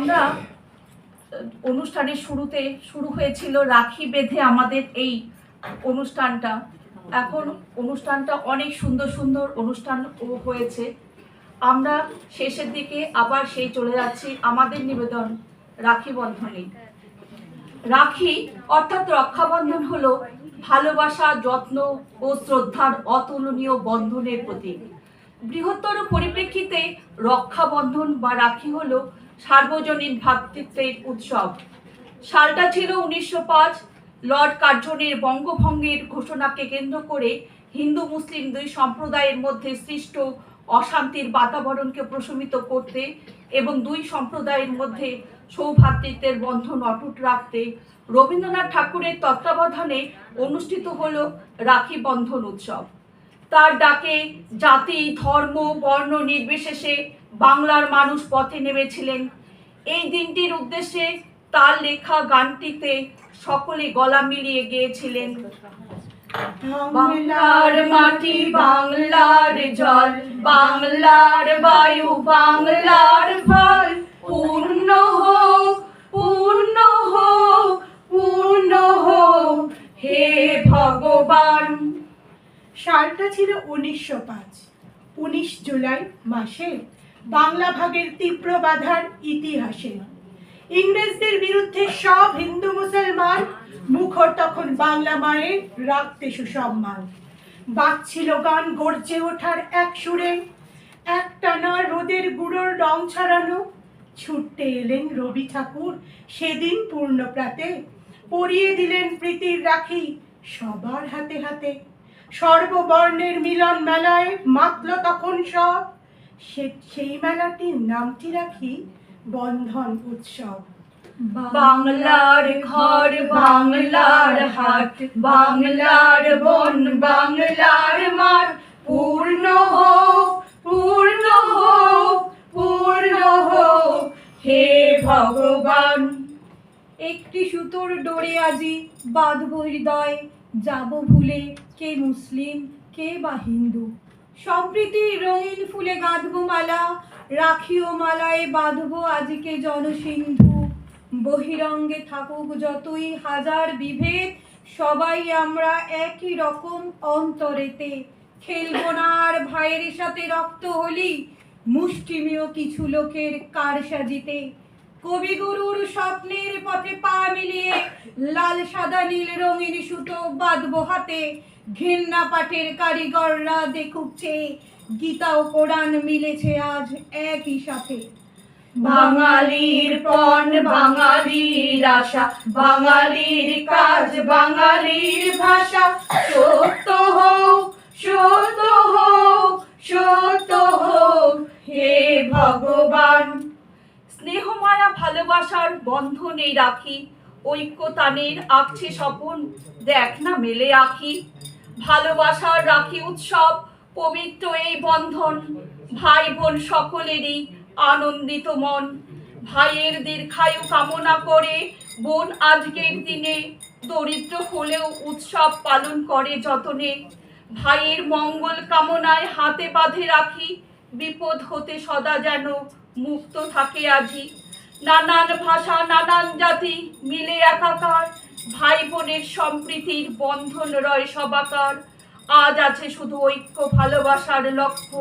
আমরা অনুষ্ঠানের শুরুতে শুরু হয়েছিল রাখি বেঁধে আমাদের এই অনুষ্ঠানটা। এখন অনুষ্ঠানটা অনেক সুন্দর সুন্দর অনুষ্ঠান হয়েছে। আমরা শেষের দিকে আবার সেই চলে যাচ্ছি। আমাদের নিবেদন রাখি বন্ধনে। রাখি অর্থাৎ রক্ষাবন্ধন হলো ভালোবাসা, যত্ন ও শ্রদ্ধার অতুলনীয় বন্ধনের প্রতীক। বৃহত্তর পরিপ্রেক্ষিতে রক্ষাবন্ধন বা রাখি হলো সার্বজনীন ভ্রাতৃত্বের উৎসব। সালটা ছিল উনিশশো পাঁচ। লর্ড কার্জনের বঙ্গভঙ্গের ঘোষণাকে কেন্দ্র করে হিন্দু মুসলিম দুই সম্প্রদায়ের মধ্যে সৃষ্ট অশান্তির বাতাবরণকে প্রশমিত করতে এবং দুই সম্প্রদায়ের মধ্যে সৌভ্রাতৃত্বের বন্ধন অটুট রাখতে রবীন্দ্রনাথ ঠাকুরের তত্ত্বাবধানে অনুষ্ঠিত হল রাখি বন্ধন উৎসব। তার ডাকে জাতি, ধর্ম, বর্ণ নির্বিশেষে বাংলার মানুষ পথে নেমেছিলেন। এই দিনটির উদ্দেশ্যে তার লেখা গানটিতে সকলে গলা মিলিয়ে গিয়েছিলেন। বাংলার মাটি, বাংলার জল, বাংলার বায়ু, বাংলার ফল, পূর্ণ হোক পূর্ণ হোক পূর্ণ হোক, হে ভগবান। সালটা ছিল উনিশশো পাঁচ, উনিশ জুলাই মাসে বাংলা ভাগের তীব্র বাধার ইতিহাসে। ইংরেজদের বিরুদ্ধে সব হিন্দু মুসলমান মুখর তখন বাংলা মায়ের রাখতে সুসম্মান। বাজছিল গান গর্জে ওঠার এক সুরে একটানা রোদের গুঁড়োর রং ছড়ানো। ছুটতে এলেন রবি ঠাকুর সেদিন পূর্ণ প্রাতে পরিয়ে দিলেন প্রীতির রাখি সবার হাতে হাতে। সর্ববর্ণের মিলন মেলায় মাতল তখন সব। সে- সেই মেলাটির নামটি রাখি বন্ধন উৎসব। বাংলার ঘর বাংলার হাট বাংলার বন বাংলার মাঠ। পূর্ণ হোক পূর্ণ হোক পূর্ণ হোক। হে ভগবান। একটি সুতোর ডোরে আজি বাঁধব হৃদয় যাব ভুলে কে মুসলিম কে বা হিন্দু। সম্প্রীতির রঙিন ফুলে গাঁথব মালা, রাখিও মালায় বাঁধব আজিকে জনসিন্ধু। বহিরঙ্গে থাকুক যতই হাজার বিভেদ, সবাই আমরা একই রকম অন্তরেতে। খেলব না আর ভাইয়ের সাথে রক্ত হলি, মুষ্টিমেয় কিছু লোকের কার সাজিতে। কবিগুরুর স্বপ্নের পথে পা মিলিয়ে লাল সাদা নীল রঙিন সুতো বাঁধবো হাতে। ঘেন্না পাঠের কারিগররা দেখুক চেয়ে গীতা ও কোরআন মিলেছে আজ একই সাথে। বাঙালির পণ বাঙালির আশা বাঙালির কাজ বাঙালির ভাষা। সত্য হোক সত্য হোক সত্য হোক হে ভগবান। স্নেহ মায়া ভালোবাসার বন্ধনে রাখি ঐক্যতানের আঁকছে স্বপন। দেখ না মেলে আঁখি। ভালোবাসার রাখি উৎসব, পবিত্র এই বন্ধন ভাই বোন সকলেরই আনন্দিত মন। ভাইয়ের দীর্ঘায়ু কামনা করে বোন আজকের দিনে দরিদ্র হলেও উৎসব পালন করে যতনে। ভাইয়ের মঙ্গল কামনায় হাতে বাঁধে রাখি, বিপদ হতে সদা যেন মুক্ত থাকে আজি। নানান ভাষা, নানান জাতি মিলে একাকার ভাই বোনের সম্প্রীতির বন্ধন রয় সবাকার। আজ আছে শুধু ঐক্য, ভালোবাসার লক্ষ্য।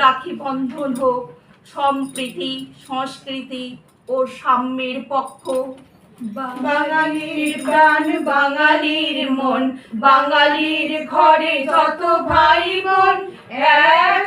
রাখি বন্ধন হোক, সম্প্রীতি, সংস্কৃতি ও সাম্যের পক্ষ। বাঙালির প্রাণ, বাঙালির মন, বাঙালির ঘরে যত ভাই বোন এক